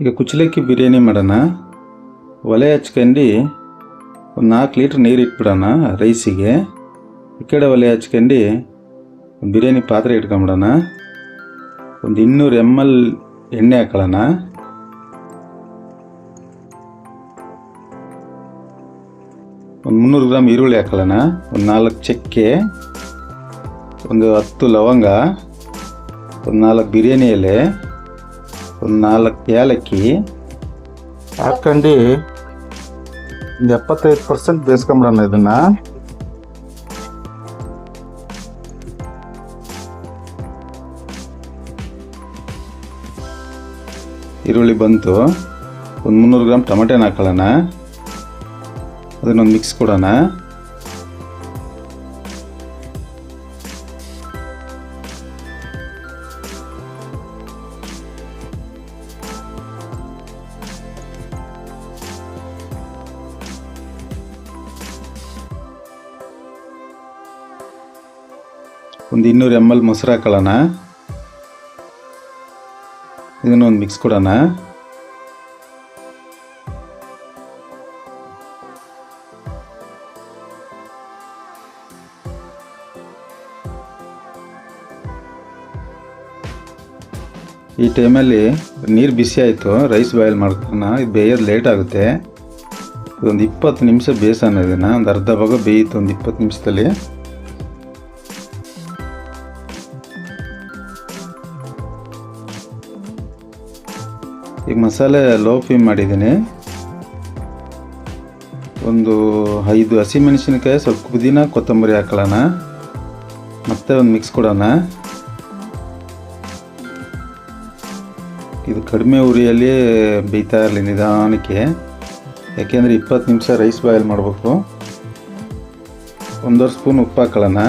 ಈಗ ಕುಚ್ಚಲಕ್ಕಿ ಬಿರಿಯಾನಿ ಮಾಡೋಣ. ಒಲೆ ಹಚ್ಕೊಂಡು ಒಂದು ನಾಲ್ಕು ಲೀಟ್ರ್ ನೀರು ಇಟ್ಬಿಡೋಣ ರೈಸಿಗೆ. ಈ ಕಡೆ ಒಲೆ ಹಚ್ಕೊಂಡು ಒಂದು ಬಿರಿಯಾನಿ ಪಾತ್ರೆ ಇಟ್ಕೊಂಬಿಡೋಣ. ಒಂದು ಇನ್ನೂರು ಎಂ ಎಲ್ ಎಣ್ಣೆ ಹಾಕೊಳ್ಳೋಣ. ಒಂದು ಮುನ್ನೂರು ಗ್ರಾಮ್ ಈರುಳ್ಳಿ ಹಾಕೊಳ್ಳೋಣ. ಒಂದು ನಾಲ್ಕು ಚಕ್ಕೆ. ಒಂದು ಹತ್ತು ಲವಂಗ. ಒಂದು ನಾಲ್ಕು ಬಿರಿಯಾನಿ ಎಲೆ. ಒಂದು ನಾಲ್ಕು ಏಲಕ್ಕಿ. ಹಾಕೊಂಡು. ಒಂದು ಎಪ್ಪತ್ತೈದು ಪರ್ಸೆಂಟ್ ಬೇಯಿಸ್ಕೊಂಬಿಡೋಣ ಇದನ್ನು. ಈರುಳ್ಳಿ ಬಂತು. ಒಂದು ಮುನ್ನೂರು ಗ್ರಾಮ್ ಟೊಮೆಟೊನ ಹಾಕೊಳ್ಳೋಣ. ಅದನ್ನೊಂದು ಮಿಕ್ಸ್ ಕೊಡೋಣ. ಒಂದು ಇನ್ನೂರು ಎಂ ಎಲ್ ಮೊಸರು ಹಾಕೊಳ್ಳೋಣ. ಇದನ್ನೊಂದು ಮಿಕ್ಸ್ ಕೊಡೋಣ. ಈ ಟೈಮಲ್ಲಿ ನೀರು ಬಿಸಿ ಆಯಿತು ರೈಸ್ ಬಾಯ್ಲ್ ಮಾಡ್ಕೊಳ್ಳೋಣ ಇದು ಬೇಯೋದು ಲೇಟ್ ಆಗುತ್ತೆ. ಇದೊಂದು ಇಪ್ಪತ್ತು ನಿಮಿಷ ಬೇಯಿಸೋಣ ಇದನ್ನು. ಒಂದು ಅರ್ಧ ಭಾಗ ಬೇಯಿತು, ಒಂದು ಇಪ್ಪತ್ತು ನಿಮಿಷದಲ್ಲಿ. ಈಗ ಮಸಾಲೆ ಲೋ ಫ್ಲೇಮ್ ಮಾಡಿದ್ದೀನಿ. ಒಂದು ಐದು ಹಸಿಮೆಣಸಿನಕಾಯಿ ಸ್ವಲ್ಪ ಪುದೀನ, ಕೊತ್ತಂಬರಿ ಹಾಕೊಳ್ಳೋಣ ಮತ್ತೆ ಒಂದು ಮಿಕ್ಸ್ ಕೊಡೋಣ. ಇದು ಕಡಿಮೆ ಉರಿಯಲ್ಲಿ ಬೇಯ್ತಾ ಇರಲಿ ನಿಧಾನಕ್ಕೆ. ಯಾಕೆಂದರೆ ಇಪ್ಪತ್ತು ನಿಮಿಷ ರೈಸ್ ಬಾಯಲ್ ಮಾಡಬೇಕು. ಒಂದೂವರೆ ಸ್ಪೂನ್ ಉಪ್ಪು ಹಾಕೊಳ್ಳೋಣ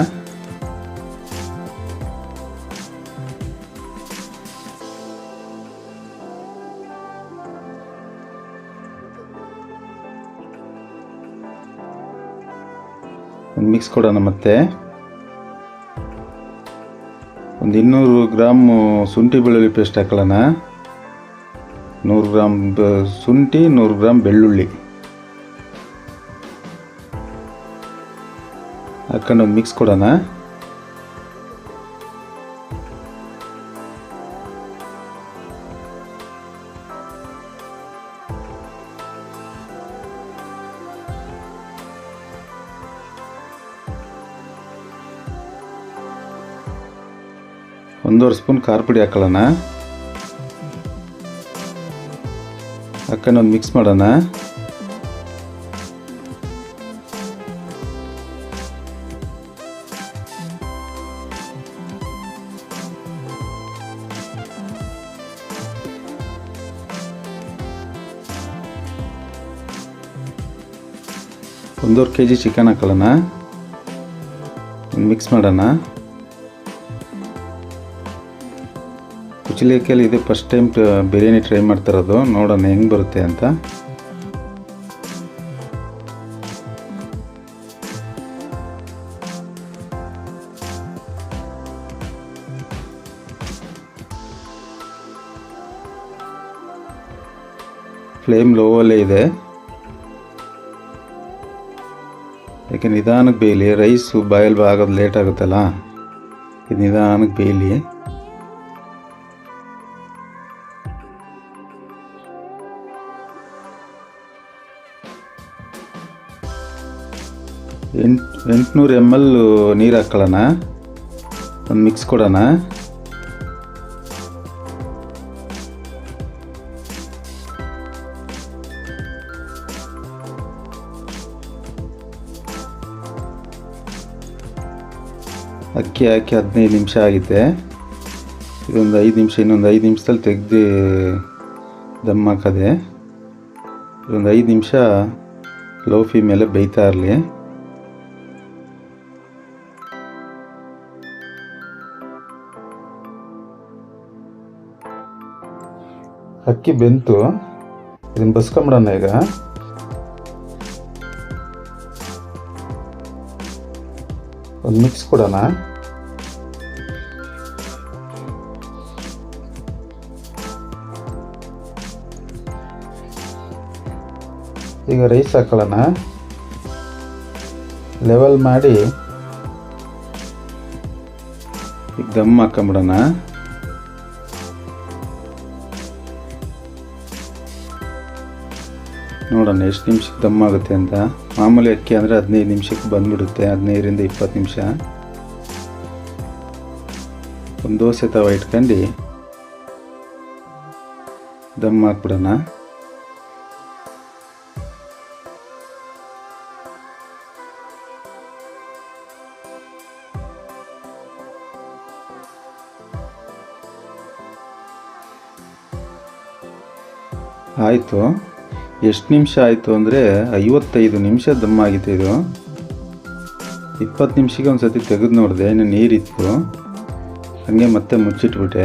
ಮಿಕ್ಸ್ ಕೊಡೋಣ ಮತ್ತೆ. ಒಂದು ಇನ್ನೂರು ಗ್ರಾಮು ಶುಂಠಿ ಬೆಳ್ಳುಳ್ಳಿ ಪೇಸ್ಟ್ ಹಾಕೊಳ್ಳೋಣ. ನೂರು ಗ್ರಾಮ್ ಶುಂಠಿ, ನೂರು ಗ್ರಾಮ್ ಬೆಳ್ಳುಳ್ಳಿ. ಹಾಕೊಂಡು ಮಿಕ್ಸ್ ಕೊಡೋಣ. ಒಂದೂವರೆ ಸ್ಪೂನ್ ಖಾರ ಪುಡಿ ಹಾಕೊಳ್ಳೋಣ. ಹಾಕೊಂಡು ಮಿಕ್ಸ್ ಮಾಡೋಣ. ಒಂದೂವರೆ ಕೆ ಜಿ ಚಿಕನ್ ಹಾಕೊಳ್ಳೋಣ ಮಿಕ್ಸ್ ಮಾಡೋಣ. ಕುಚ್ಚಲಿಕೆಯಲ್ಲಿ ಇದು ಫಸ್ಟ್ ಟೈಮ್ ಬಿರಿಯಾನಿ ಟ್ರೈ ಮಾಡ್ತಿರೋದು ನೋಡೋಣ ಹೆಂಗೆ ಬರುತ್ತೆ ಅಂತ. ಫ್ಲೇಮ್ ಲೋವಲ್ಲೇ ಇದೆ. ಯಾಕೆ ನಿಧಾನಕ್ಕೆ ಬೇಯಲಿ? ರೈಸು ಬಾಯಲ್ಲಿ ಆಗೋದು ಲೇಟ್ ಆಗುತ್ತಲ್ಲ? ಇದು ನಿಧಾನಕ್ಕೆ ಬೇಯಲಿ. ಎಂಟು ಎಂಟುನೂರು ಎಂ ಎಲ್ ನೀರು ಹಾಕ್ಕೊಳ್ಳೋಣ ಒಂದು ಮಿಕ್ಸ್ ಕೊಡೋಣ. ಅಕ್ಕಿ ಹಾಕಿ ಹದಿನೈದು ನಿಮಿಷ ಆಗಿದೆ. ಇದೊಂದು ಐದು ನಿಮಿಷ, ಇನ್ನೊಂದು ಐದು ನಿಮಿಷದಲ್ಲಿ ತೆಗ್ದು ದಮ್ ಹಾಕದೆ. ಇದೊಂದು ಐದು ನಿಮಿಷ ಲೋ ಫ್ಲೇಮ್ ಮೇಲೆ ಬೇಯ್ತಾ ಇರಲಿ. ಅಕ್ಕಿ ಬೆಂತು. ಇದನ್ನು ಬಸ್ಕೊಂಬಿಡೋಣ ಈಗ. ಒಂದು ಮಿಕ್ಸ್ ಕೊಡೋಣ. ಈಗ ರೈಸ್ ಹಾಕೊಳ್ಳೋಣ. ಲೆವೆಲ್ ಮಾಡಿ. ದಮ್ ಹಾಕೊಂಬಿಡೋಣ. ನೋಡೋಣ, ಎಷ್ಟು ನಿಮಿಷಕ್ಕೆ ದಮ್ ಆಗುತ್ತೆ ಅಂತ. ಮಾಮೂಲಿ ಅಕ್ಕಿ ಅಂದರೆ ಹದಿನೈದು ನಿಮಿಷಕ್ಕೆ ಬಂದ್ಬಿಡುತ್ತೆ, ಹದಿನೈದರಿಂದ ಇಪ್ಪತ್ತು ನಿಮಿಷ. ಒಂದು ದೋಸೆ ತವ ಇಟ್ಕೊಂಡು. ದಮ್ ಹಾಕ್ಬಿಡೋಣ. ಆಯಿತು. ಎಷ್ಟು ನಿಮಿಷ ಆಯಿತು ಅಂದರೆ ಐವತ್ತೈದು ನಿಮಿಷ ದಮ್ ಆಗಿತ್ತು ಇದು. ಇಪ್ಪತ್ತು ನಿಮಿಷಕ್ಕೆ ಒಂದು ಸತಿ ತೆಗೆದು ನೋಡಿದೆ, ಇನ್ನು ನೀರಿತ್ತು. ಹಾಗೆ ಮತ್ತೆ ಮುಚ್ಚಿಟ್ಬಿಟ್ಟೆ.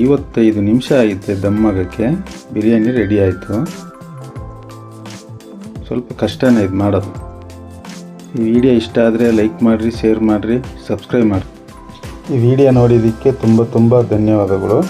ಐವತ್ತೈದು ನಿಮಿಷ ಆಗಿತ್ತು ದಮ್ ಆಗೋಕ್ಕೆ. ಬಿರಿಯಾನಿ ರೆಡಿ ಆಯಿತು. ಸ್ವಲ್ಪ ಕಷ್ಟನೇ ಇದು ಮಾಡೋದು. ಈ ವಿಡಿಯೋ ಇಷ್ಟ ಆದರೆ ಲೈಕ್ ಮಾಡಿರಿ, ಶೇರ್ ಮಾಡಿರಿ, ಸಬ್ಸ್ಕ್ರೈಬ್ ಮಾಡಿರಿ. ಈ ವಿಡಿಯೋ ನೋಡಿದ್ದಕ್ಕೆ ತುಂಬ ತುಂಬ ಧನ್ಯವಾದಗಳು.